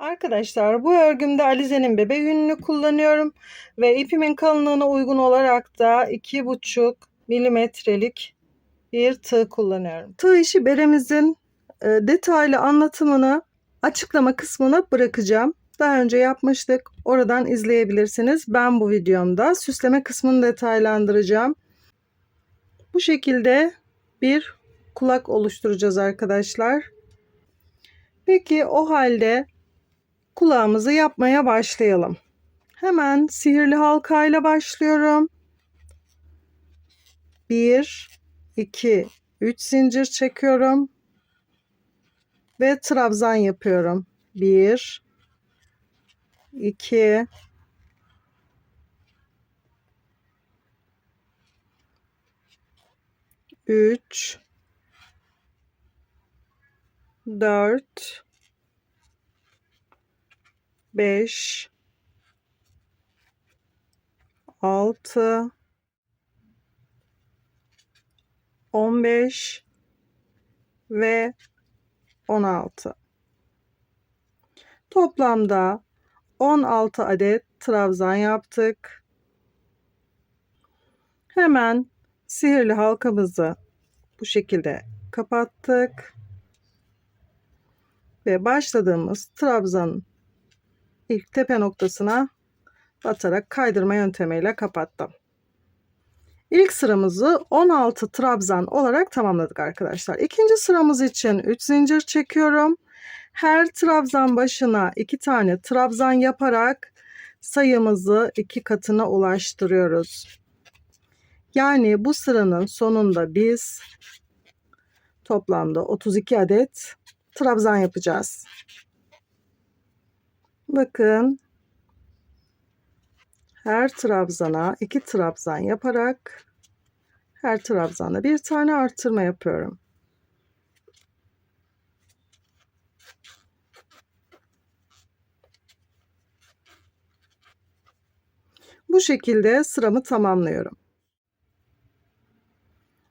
Arkadaşlar bu örgümde Alize'nin bebe yününü kullanıyorum ve ipimin kalınlığına uygun olarak da 2,5 milimetrelik bir tığ kullanıyorum. Tığ işi beremizin e, detaylı anlatımını açıklama kısmına bırakacağım. Daha önce yapmıştık. Oradan izleyebilirsiniz. Ben bu videomda süsleme kısmını detaylandıracağım. Bu şekilde bir kulak oluşturacağız arkadaşlar. Peki o halde kulağımızı yapmaya başlayalım. Hemen sihirli halkayla başlıyorum. 1 2 3 zincir çekiyorum ve trabzan yapıyorum. 1 2 3 4 5 6 15 ve 16 toplamda 16 adet trabzan yaptık. Hemen sihirli halkamızı bu şekilde kapattık. Ve başladığımız trabzanın ilk tepe noktasına batarak kaydırma yöntemiyle kapattım. İlk sıramızı 16 trabzan olarak tamamladık arkadaşlar. İkinci sıramız için 3 zincir çekiyorum. Her trabzan başına 2 tane trabzan yaparak sayımızı iki katına ulaştırıyoruz. Yani bu sıranın sonunda biz toplamda 32 adet trabzan yapacağız. Bakın her trabzana iki trabzan yaparak her trabzana bir tane artırma yapıyorum. Bu şekilde sıramı tamamlıyorum.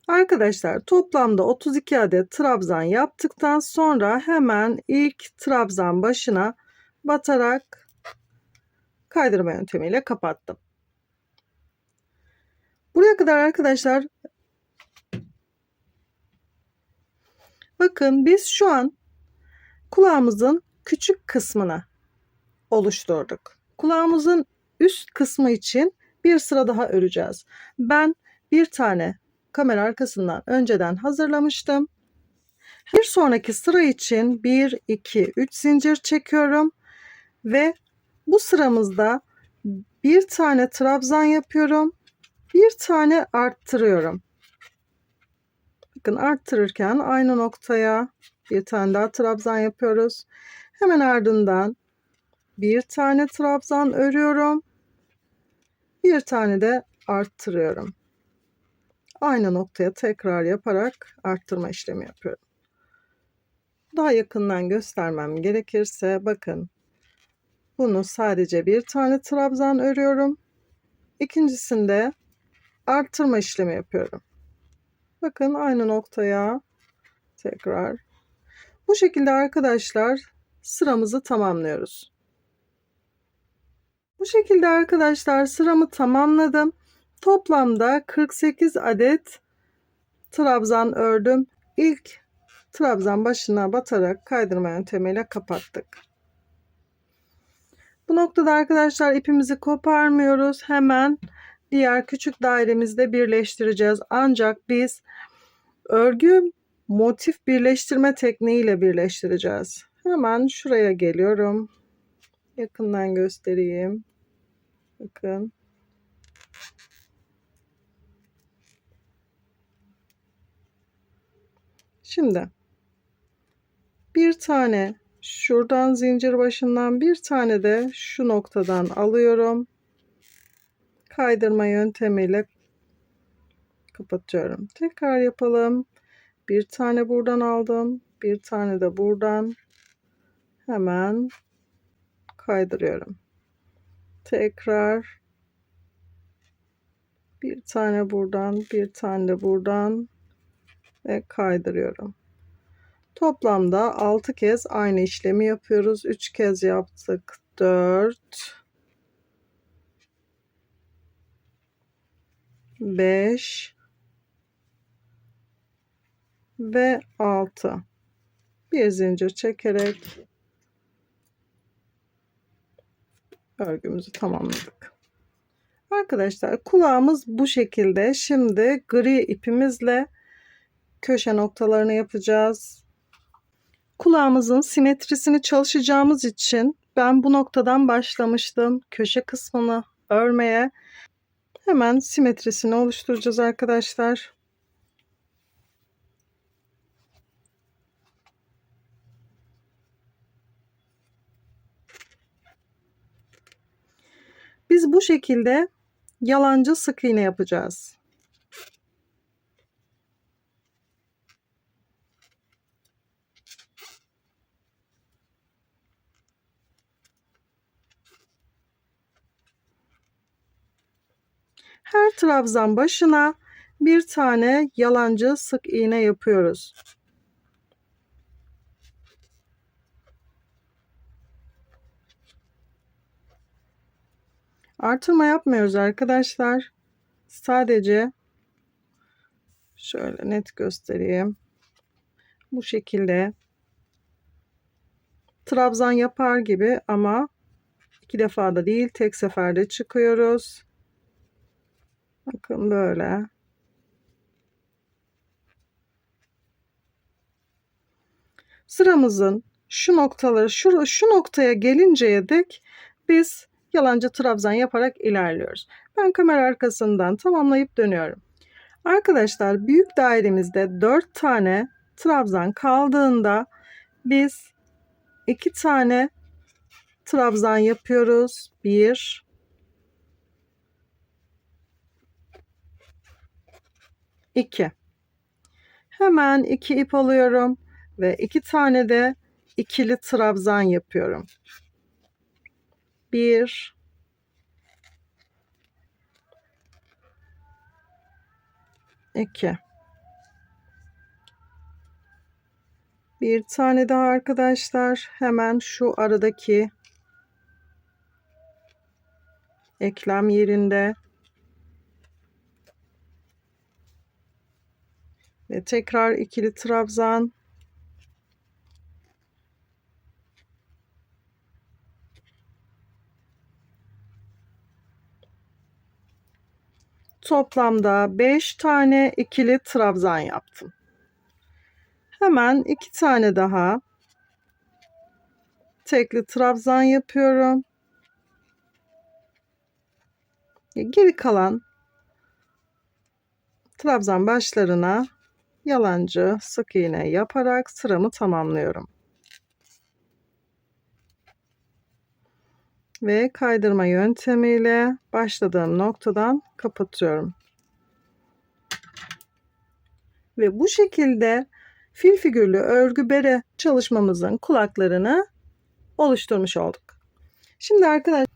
Arkadaşlar toplamda 32 adet trabzan yaptıktan sonra hemen ilk trabzan başına batarak kaydırma yöntemiyle kapattım. Buraya kadar arkadaşlar bakın biz şu an kulağımızın küçük kısmını oluşturduk. Kulağımızın üst kısmı için bir sıra daha öreceğiz. Ben bir tane kamera arkasından önceden hazırlamıştım. Bir sonraki sıra için 1 2 3 zincir çekiyorum ve bu sıramızda bir tane trabzan yapıyorum. Bir tane arttırıyorum. Bakın arttırırken aynı noktaya bir tane daha trabzan yapıyoruz. Hemen ardından bir tane trabzan örüyorum. Bir tane de arttırıyorum. Aynı noktaya tekrar yaparak arttırma işlemi yapıyorum. Daha yakından göstermem gerekirse bakın bunu sadece bir tane trabzan örüyorum. İkincisinde arttırma işlemi yapıyorum. Bakın aynı noktaya tekrar. Bu şekilde arkadaşlar sıramızı tamamlıyoruz. Bu şekilde arkadaşlar sıramı tamamladım. Toplamda 48 adet trabzan ördüm. İlk trabzan başına batarak kaydırma yöntemiyle kapattık. Bu noktada arkadaşlar ipimizi koparmıyoruz. Hemen diğer küçük dairemizde birleştireceğiz. Ancak biz örgü motif birleştirme tekniğiyle birleştireceğiz. Hemen şuraya geliyorum. Yakından göstereyim. Bakın. Şimdi bir tane şuradan zincir başından bir tane de şu noktadan alıyorum. Kaydırma yöntemiyle kapatıyorum. Tekrar yapalım. Bir tane buradan aldım. Bir tane de buradan hemen kaydırıyorum. Tekrar bir tane buradan, bir tane de buradan ve kaydırıyorum. Toplamda 6 kez aynı işlemi yapıyoruz. 3 kez yaptık. 4 5 ve 6 bir zincir çekerek örgümüzü tamamladık. Arkadaşlar kulağımız bu şekilde. Şimdi gri ipimizle köşe noktalarını yapacağız. Kulağımızın simetrisini çalışacağımız için ben bu noktadan başlamıştım. Köşe kısmını örmeye. Hemen simetrisini oluşturacağız arkadaşlar. Biz bu şekilde yalancı sık iğne yapacağız. Her trabzan başına bir tane yalancı sık iğne yapıyoruz. Artırma yapmıyoruz arkadaşlar. Sadece şöyle net göstereyim. Bu şekilde trabzan yapar gibi ama iki defa da değil tek seferde çıkıyoruz. Bakın böyle. Sıramızın şu noktaları şu, şu noktaya gelinceye dek biz yalancı trabzan yaparak ilerliyoruz. Ben kamera arkasından tamamlayıp dönüyorum. Arkadaşlar büyük dairemizde 4 tane trabzan kaldığında biz 2 tane trabzan yapıyoruz. 1 2 Hemen 2 ip alıyorum ve 2 tane de ikili trabzan yapıyorum. 1 2 Bir tane daha arkadaşlar. Hemen şu aradaki eklem yerinde ve tekrar ikili trabzan toplamda 5 tane ikili trabzan yaptım. Hemen iki tane daha tekli trabzan yapıyorum. Geri kalan trabzan başlarına yalancı sık iğne yaparak sıramı tamamlıyorum. Ve kaydırma yöntemiyle başladığım noktadan kapatıyorum. Ve bu şekilde fil figürlü örgü bere çalışmamızın kulaklarını oluşturmuş olduk. Şimdi arkadaşlar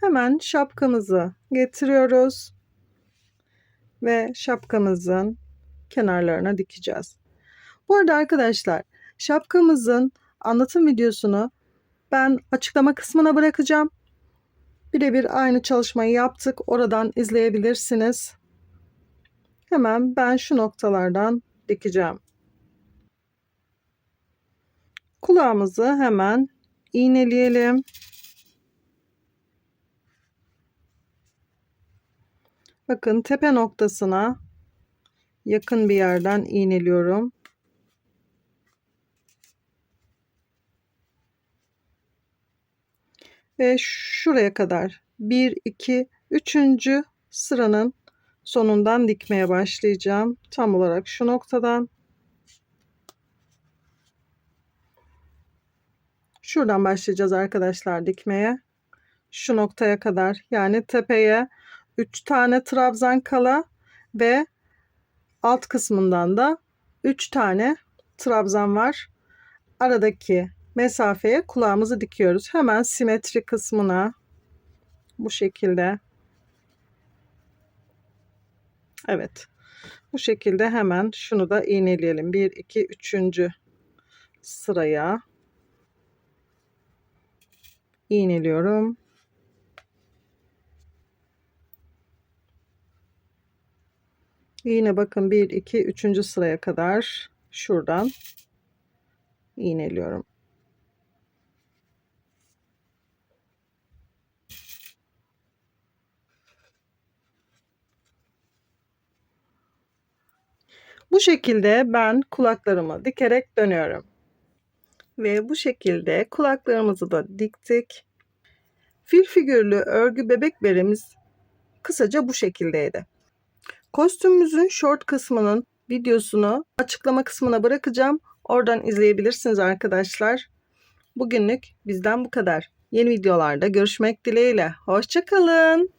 hemen şapkamızı getiriyoruz ve şapkamızın kenarlarına dikeceğiz. Bu arada arkadaşlar şapkamızın anlatım videosunu ben açıklama kısmına bırakacağım. Birebir aynı çalışmayı yaptık. Oradan izleyebilirsiniz. Hemen ben şu noktalardan dikeceğim. Kulağımızı hemen iğneleyelim. Bakın tepe noktasına yakın bir yerden iğneliyorum. Ve şuraya kadar 1 2 3. sıranın sonundan dikmeye başlayacağım. Tam olarak şu noktadan Şuradan başlayacağız arkadaşlar dikmeye. Şu noktaya kadar yani tepeye 3 tane trabzan kala ve alt kısmından da 3 tane trabzan var. Aradaki mesafeye kulağımızı dikiyoruz. Hemen simetri kısmına bu şekilde. Evet. Bu şekilde hemen şunu da iğneleyelim. 1 2 3. sıraya iğneliyorum. Yine bakın 1 2 3. sıraya kadar şuradan iğneliyorum. Bu şekilde ben kulaklarımı dikerek dönüyorum. Ve bu şekilde kulaklarımızı da diktik. Fil figürlü örgü bebek beremiz kısaca bu şekildeydi. Kostümümüzün short kısmının videosunu açıklama kısmına bırakacağım. Oradan izleyebilirsiniz arkadaşlar. Bugünlük bizden bu kadar. Yeni videolarda görüşmek dileğiyle. Hoşçakalın.